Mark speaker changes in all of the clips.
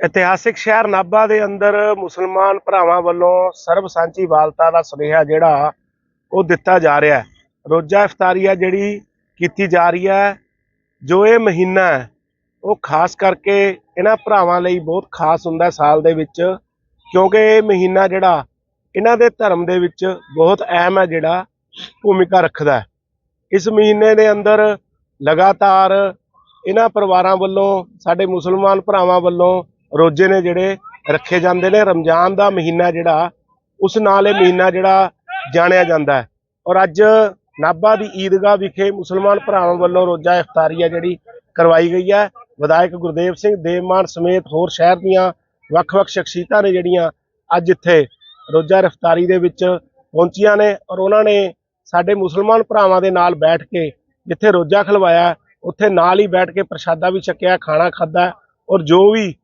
Speaker 1: ਇਤਿਹਾਸਿਕ ਸ਼ਹਿਰ ਨਾਭਾ ਦੇ ਅੰਦਰ ਮੁਸਲਮਾਨ ਭਰਾਵਾਂ ਵੱਲੋਂ ਸਰਬ ਸਾਂਝੀ ਵਾਲਤਾ ਦਾ ਸੁਨੇਹਾ ਜਿਹੜਾ ਉਹ ਦਿੱਤਾ ਜਾ ਰਿਹਾ ਹੈ। ਰੋਜ਼ਾ ਇਫਤਾਰੀਆ ਜਿਹੜੀ ਕੀਤੀ ਜਾ ਰਹੀ ਹੈ, ਜੋ ਇਹ ਮਹੀਨਾ ਹੈ, ਉਹ ਖਾਸ ਕਰਕੇ ਇਹਨਾਂ ਭਰਾਵਾਂ ਲਈ ਬਹੁਤ ਖਾਸ ਹੁੰਦਾ ਸਾਲ ਦੇ ਵਿੱਚ, ਕਿਉਂਕਿ ਇਹ ਮਹੀਨਾ ਜਿਹੜਾ ਇਹਨਾਂ ਦੇ ਧਰਮ ਦੇ ਵਿੱਚ ਬਹੁਤ ਅਹਿਮ ਹੈ ਜਿਹੜਾ ਭੂਮਿਕਾ ਰੱਖਦਾ ਇਸ ਮਹੀਨੇ ਦੇ ਅੰਦਰ ਲਗਾਤਾਰ ਇਹਨਾਂ ਪਰਿਵਾਰਾਂ ਵੱਲੋਂ, ਸਾਡੇ ਮੁਸਲਮਾਨ ਭਰਾਵਾਂ ਵੱਲੋਂ ਰੋਜ਼ੇ ਨੇ ਜਿਹੜੇ ਰੱਖੇ ਜਾਂਦੇ ਨੇ, ਰਮਜ਼ਾਨ ਦਾ ਮਹੀਨਾ ਜਿਹੜਾ, ਉਸ ਨਾਲ ਇਹ ਮਹੀਨਾ ਜਿਹੜਾ ਜਾਣਿਆ ਜਾਂਦਾ ਹੈ। ਔਰ ਅੱਜ ਨਾਭਾ ਦੀ ਈਦਗਾਹ ਵਿਖੇ ਮੁਸਲਮਾਨ ਭਰਾਵਾਂ ਵੱਲੋਂ ਰੋਜ਼ਾ ਇਫਤਾਰੀਆ ਜਿਹੜੀ ਕਰਵਾਈ ਗਈ ਹੈ। ਵਿਧਾਇਕ ਗੁਰਦੇਵ ਸਿੰਘ ਦੇਵਮਾਨ ਸਮੇਤ ਹੋਰ ਸ਼ਹਿਰ ਦੀਆਂ ਵੱਖ-ਵੱਖ ਸ਼ਖਸੀਅਤਾਂ ਨੇ ਜਿਹੜੀਆਂ ਅੱਜ ਇੱਥੇ ਰੋਜ਼ਾ ਇਫਤਾਰੀ ਦੇ ਵਿੱਚ ਪਹੁੰਚੀਆਂ ਨੇ ਔਰ ਉਹਨਾਂ ਨੇ ਸਾਡੇ ਮੁਸਲਮਾਨ ਭਰਾਵਾਂ ਦੇ ਨਾਲ ਬੈਠ ਕੇ ਜਿੱਥੇ ਰੋਜ਼ਾ ਖਲਵਾਇਆ, ਉੱਥੇ ਨਾਲ ਹੀ ਬੈਠ ਕੇ ਪ੍ਰਸ਼ਾਦਾ ਵੀ ਛਕਿਆ, ਖਾਣਾ ਖਾਦਾ ਔਰ ਜੋ ਵੀ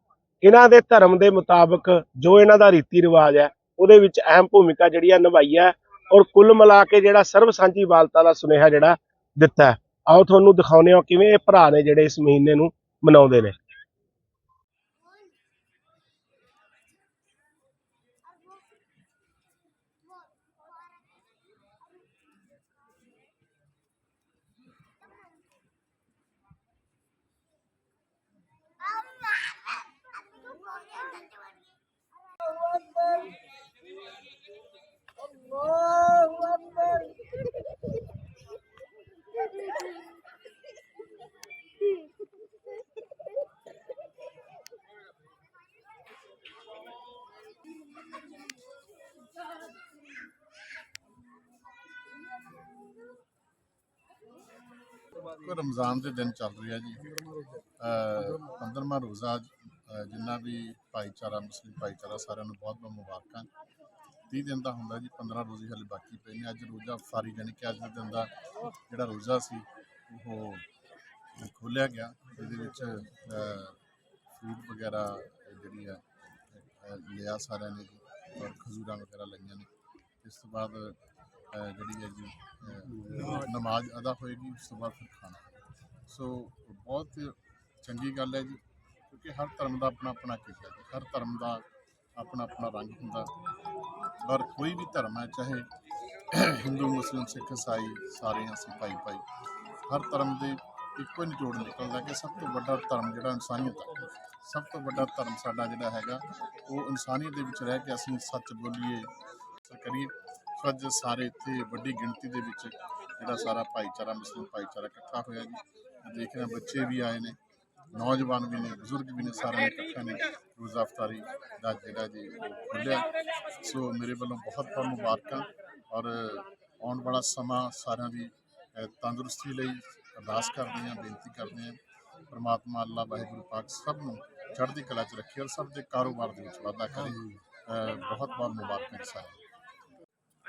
Speaker 1: ਇਹਨਾਂ ਦੇ ਧਰਮ ਦੇ ਮੁਤਾਬਕ ਜੋ ਇਹਨਾਂ ਦਾ ਰੀਤੀ ਰਿਵਾਜ ਹੈ, ਉਹਦੇ ਵਿੱਚ ਅਹਿਮ ਭੂਮਿਕਾ ਜਿਹੜੀ ਆ ਨਿਭਾਈ ਹੈ ਔਰ ਕੁੱਲ ਮਿਲਾ ਕੇ ਜਿਹੜਾ ਸਰਬ ਸਾਂਝੀ ਵਾਲਤਾ ਦਾ ਸੁਨੇਹਾ ਜਿਹੜਾ ਦਿੱਤਾ ਆਓ ਤੁਹਾਨੂੰ ਦਿਖਾਉਂਦੇ ਹਾਂ ਕਿਵੇਂ ਇਹ ਭਰਾ ਨੇ ਜਿਹੜੇ ਇਸ ਮਹੀਨੇ ਨੂੰ ਮਨਾਉਂਦੇ ਨੇ।
Speaker 2: ਕੋਈ ਰਮਜ਼ਾਨ ਦੇ ਦਿਨ ਚੱਲ ਰਿਹਾ ਜੀ। ਅ 15ਵਾਂ ਰੋਜ਼ਾ ਜਿੰਨਾ ਵੀ ਭਾਈਚਾਰਾ, ਮੁਸਲਿਮ ਭਾਈਚਾਰਾ ਸਾਰਿਆਂ ਨੂੰ ਬਹੁਤ ਬਹੁਤ ਮੁਬਾਰਕਾਂ। 30 ਦਿਨ ਦਾ ਹੁੰਦਾ ਜੀ 15 ਰੋਜ਼ੇ ਹਲੇ ਬਾਕੀ ਪਏ ਨੇ। ਅੱਜ ਰੋਜ਼ਾ ਫਾਰੀ ਜਾਣੀ ਕਿ ਅੱਜ ਦੇ ਦਿਨ ਦਾ ਜਿਹੜਾ ਰੋਜ਼ਾ ਸੀ, ਉਹ ਖੋਲਿਆ ਗਿਆ। ਇਹਦੇ ਵਿੱਚ ਫੂਡ ਵਗੈਰਾ ਜਿਹੜੀ ਆ ਲਿਆ ਸਾਰਿਆਂ ਨੇ ਔਰ ਖਜੂਰਾਂ ਵਗੈਰਾ ਲਈਆਂ ਨੇ। ਇਸ ਤੋਂ ਬਾਅਦ ਜਿਹੜੀ ਹੈ ਜੀ ਨਮਾਜ਼ ਅਦਾ ਹੋਏਗੀ, ਉਸ ਤੋਂ ਬਾਅਦ ਫਿਰ ਖਾਣਾ। ਸੋ ਬਹੁਤ ਚੰਗੀ ਗੱਲ ਹੈ ਜੀ, ਕਿਉਂਕਿ ਹਰ ਧਰਮ ਦਾ ਆਪਣਾ ਆਪਣਾ ਕਿਹਾ ਹੈ ਹਰ ਧਰਮ ਦਾ ਆਪਣਾ ਆਪਣਾ ਰੰਗ ਹੁੰਦਾ। ਪਰ ਕੋਈ ਵੀ ਧਰਮ ਹੈ, ਚਾਹੇ ਹਿੰਦੂ, ਮੁਸਲਿਮ, ਸਿੱਖ ਇਸਾਈ ਸਾਰੇ ਅਸੀਂ ਭਾਈ ਭਾਈ, ਹਰ ਧਰਮ ਦੇ ਇੱਕੋ ਹੀ ਨਿਚੋੜ ਨਿਕਲਦਾ ਕਿ ਸਭ ਤੋਂ ਵੱਡਾ ਧਰਮ ਜਿਹੜਾ ਇਨਸਾਨੀਅਤ ਹੈ। ਸਭ ਤੋਂ ਵੱਡਾ ਧਰਮ ਸਾਡਾ ਜਿਹੜਾ ਹੈਗਾ, ਉਹ ਇਨਸਾਨੀਅਤ ਦੇ ਵਿੱਚ ਰਹਿ ਕੇ ਅਸੀਂ ਸੱਚ ਬੋਲੀਏ ਕਰੀਏ। ਸੋ ਅੱਜ ਸਾਰੇ ਇੱਥੇ ਵੱਡੀ ਗਿਣਤੀ ਦੇ ਵਿੱਚ ਜਿਹੜਾ ਸਾਰਾ ਭਾਈਚਾਰਾ ਮੁਸਲਿਮ ਭਾਈਚਾਰਾ ਇਕੱਠਾ ਹੋਇਆ ਜੀ। ਦੇਖ ਰਹੇ ਬੱਚੇ ਵੀ ਆਏ ਨੇ ਨੌਜਵਾਨ ਵੀ ਨੇ ਬਜ਼ੁਰਗ ਵੀ ਨੇ ਸਾਰਿਆਂ ਨੇ ਇਕੱਠੇ ਨੇ। ਰੋਜ਼ਾ ਅਫਤਾਰੀ ਦਾ ਜਿਹੜਾ ਜੀ ਉਹ ਖੁੱਲਿਆ ਸੋ ਮੇਰੇ ਵੱਲੋਂ ਬਹੁਤ ਬਹੁਤ ਮੁਬਾਰਕਾਂ ਔਰ ਆਉਣ ਵਾਲਾ ਸਮਾਂ ਸਾਰਿਆਂ ਦੀ ਤੰਦਰੁਸਤੀ ਲਈ ਅਰਦਾਸ ਕਰਦੇ ਹਾਂ ਬੇਨਤੀ ਕਰਦੇ ਹਾਂ। ਪਰਮਾਤਮਾ ਅੱਲਾ ਵਾਹਿਗੁਰੂ ਪਾਕ ਸਭ ਨੂੰ ਚੜ੍ਹਦੀ ਕਲਾ 'ਚ ਰੱਖੇ ਔਰ ਸਭ ਦੇ ਕਾਰੋਬਾਰ ਦੇ ਵਿੱਚ ਵਾਧਾ ਕਰੇ। ਅ, ਬਹੁਤ ਬਹੁਤ ਮੁਬਾਰਕਾਂ ਜੀ ਸਾਰਿਆਂ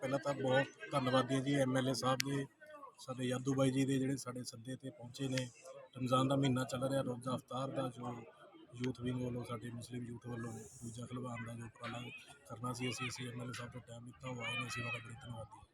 Speaker 3: ਪਹਿਲਾਂ ਤਾਂ ਬਹੁਤ ਧੰਨਵਾਦੀ ਹਾਂ ਜੀ ਐਮਐਲਏ ਸਾਹਿਬ ਦੇ, ਸਾਡੇ ਯਾਦੂ ਬਾਈ ਜੀ ਦੇ ਜਿਹੜੇ ਸਾਡੇ ਸੱਦੇ ਤੇ ਪਹੁੰਚੇ ਨੇ। ਰਮਜ਼ਾਨ ਦਾ ਮਹੀਨਾ ਚੱਲ ਰਿਹਾ, ਰੋਜ਼ਾ ਅਫਤਾਰ ਦਾ, ਜੋ ਯੂਥ ਵਿੰਗ ਵੱਲੋਂ, ਸਾਡੇ ਮੁਸਲਿਮ ਯੂਥ ਵੱਲੋਂ ਦੂਜਾ ਖਲਵਾਉਣ ਦਾ ਜੋ ਉਪਰਾਲਾ ਕਰਨਾ ਸੀ, ਅਸੀਂ ਅਸੀਂ ਐਮਐਲਏ ਸਾਹਿਬ ਤੋਂ ਟਾਈਮ ਦਿੱਤਾ ਉਹ ਨੇ, ਅਸੀਂ ਉਹਨਾਂ ਦਾ ਬੜੇ ਧੰਨਵਾਦੀ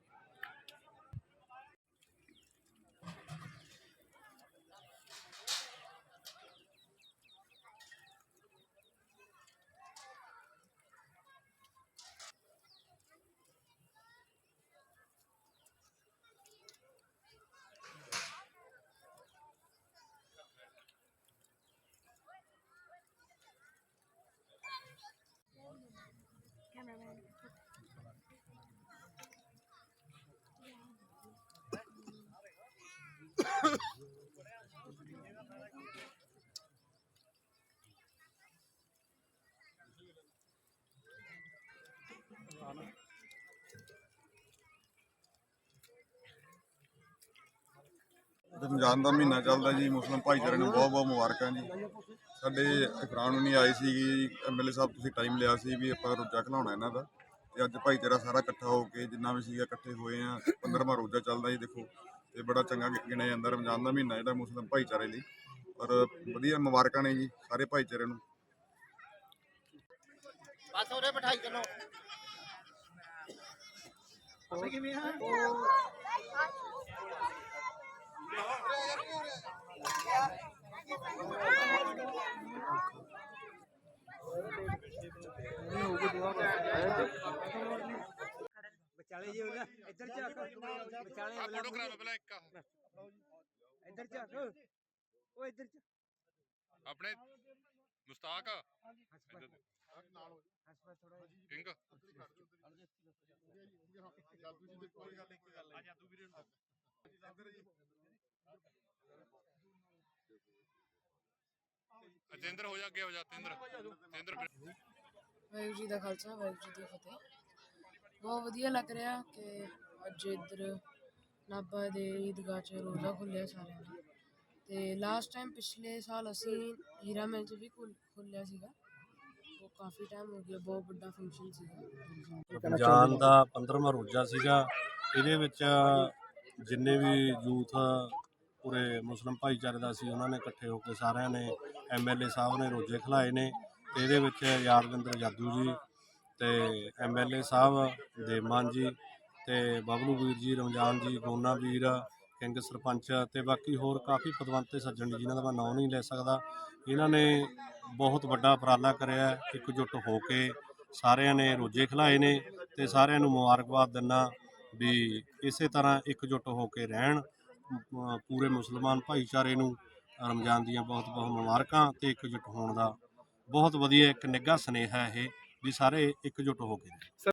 Speaker 4: ਰਮਜ਼ਾਨ ਦਾ ਮਹੀਨਾ ਚੱਲਦਾ ਜੀ ਮੁਸਲਿਮ ਭਾਈਚਾਰੇ ਨੂੰ ਬਹੁਤ ਬਹੁਤ ਮੁਬਾਰਕਾਂ ਜੀ। ਸਾਡੇ ਇਕਰਾਮ ਨੂੰ ਨਹੀਂ ਆਈ ਸੀ ਐਮਐਲਏ ਸਾਹਿਬ ਤੁਸੀਂ ਟਾਈਮ ਲਿਆ ਸੀ ਵੀ ਆਪਾਂ ਰੋਜ਼ਾ ਖਲਾਉਣਾ ਇਹਨਾਂ ਦਾ। ਤੇ ਅੱਜ ਭਾਈਚਾਰਾ ਸਾਰਾ ਇਕੱਠਾ ਹੋ ਕੇ ਜਿੰਨਾ ਵੀ ਸੀਗਾ ਇਕੱਠੇ ਹੋਏ ਆ 15ਵਾਂ ਰੋਜ਼ਾ ਚੱਲਦਾ ਜੀ ਦੇਖੋ। ਤੇ ਬੜਾ ਚੰਗਾ ਗਿਣਿਆ ਜਾਂਦਾ ਰਮਜ਼ਾਨ ਦਾ ਮਹੀਨਾ ਜਿਹੜਾ ਮੁਸਲਿਮ ਭਾਈਚਾਰੇ ਲਈ। ਪਰ ਵਧੀਆ ਮੁਬਾਰਕਾਂ ਨੇ ਜੀ ਸਾਰੇ ਭਾਈਚਾਰੇ ਨੂੰ।
Speaker 5: ਵਿਚਾਲੇ ਜੇ ਉਹਦਾ ਇੱਧਰ ਝਾਕ ਵਿਚਾਲੇ ਆ ਫੋਟੋ ਕਰਾ ਪਹਿਲਾਂ ਇੱਕ ਇੱਧਰ ਝਾਕ। ਉਹ ਇੱਧਰ ਝਾਕ
Speaker 6: ਆਪਣੇ ਮੁਸਤਾਕ।
Speaker 5: ਹਸਪਤਾਲ ਹਸਪਤਾਲ ਥੋੜਾ
Speaker 6: ਕਿੰਗ ਅਜਿੰਦਰ ਹੋ ਜਾ। ਅੱਗੇ ਹੋ ਜਾ। ਤਿੰਦਰ ਤਿੰਦਰ
Speaker 7: ਵਾਹਿਗੁਰੂ ਜੀ ਦਾ ਖਾਲਸਾ ਵਾਹਿਗੁਰੂ ਜੀ ਦੀ ਫਤਿਹ। ਬਹੁਤ ਵਧੀਆ ਲੱਗ ਰਿਹਾ ਕਿ ਅੱਜ ਇੱਧਰ ਨਾਭਾ ਦੇ ਈਦਗਾਹ 'ਚ ਰੋਜ਼ਾ ਖੁੱਲਿਆ ਸਾਰਿਆਂ ਦਾ। ਤੇ ਲਾਸਟ ਟਾਈਮ ਪਿਛਲੇ ਸਾਲ ਅਸੀਂ ਹੀਰਾ ਮਹਿਲ 'ਚ ਵੀ ਖੁੱਲ- ਖੁੱਲਿਆ ਸੀਗਾ। ਉਹ ਕਾਫੀ ਟਾਈਮ ਹੋ ਗਿਆ ਬਹੁਤ ਵੱਡਾ ਫੰਕਸ਼ਨ ਸੀਗਾ।
Speaker 8: ਰਮਜ਼ਾਨ ਦਾ 15ਵਾਂ ਰੋਜ਼ਾ ਸੀਗਾ। ਇਹਦੇ ਵਿੱਚ ਜਿੰਨੇ ਵੀ ਯੂਥ ਪੂਰੇ ਮੁਸਲਿਮ ਭਾਈਚਾਰੇ ਦਾ ਸੀ ਉਹਨਾਂ ਨੇ ਇਕੱਠੇ ਹੋ ਕੇ ਸਾਰਿਆਂ ਨੇ ਐਮਐਲਏ ਸਾਹਿਬ ਨੇ ਰੋਜ਼ੇ ਖਿਲਾਏ ਨੇ। ਤੇ ਇਹਦੇ ਵਿੱਚ ਯਾਦਵਿੰਦਰ ਜਾਦੂ ਜੀ ਤੇ ਐਮਐਲਏ ਸਾਹਿਬ ਦੇਮਾਨ ਜੀ ਤੇ ਬਬਲੂ ਵੀਰ ਜੀ ਰਮਜ਼ਾਨ ਜੀ ਗੋਨਾ ਵੀਰ ਕਿੰਗ ਸਰਪੰਚ ਤੇ ਬਾਕੀ ਹੋਰ ਕਾਫੀ ਪਦਵੰਤੇ ਸੱਜਣ ਜੀ ਜਿਨ੍ਹਾਂ ਦਾ ਮੈਂ ਨਾਂ ਨਹੀਂ ਲੈ ਸਕਦਾ। ਇਹਨਾਂ ਨੇ ਬਹੁਤ ਵੱਡਾ ਉਪਰਾਲਾ ਕਰਿਆ ਹੈ, ਇਕਜੁੱਟ ਹੋ ਕੇ ਸਾਰਿਆਂ ਨੇ ਰੋਜ਼ੇ ਖਿਲਾਏ ਨੇ ਤੇ ਸਾਰਿਆਂ ਨੂੰ ਮੁਬਾਰਕਬਾਦ ਦਿੰਦਾ ਵੀ ਇਸੇ ਤਰ੍ਹਾਂ ਇਕਜੁੱਟ ਹੋ ਕੇ ਰਹਿਣ ਪੂਰੇ ਮੁਸਲਮਾਨ ਭਾਈਚਾਰੇ ਨੂੰ ਰਮਜ਼ਾਨ ਦੀਆਂ ਬਹੁਤ ਬਹੁਤ ਮੁਬਾਰਕਾਂ ਤੇ ਇਕਜੁੱਟ ਹੋਣ ਦਾ ਬਹੁਤ ਵਧੀਆ ਇੱਕ ਨਿੱਘਾ ਸੁਨੇਹਾ ਇਹ ਵੀ ਸਾਰੇ ਇਕਜੁੱਟ ਹੋ ਕੇ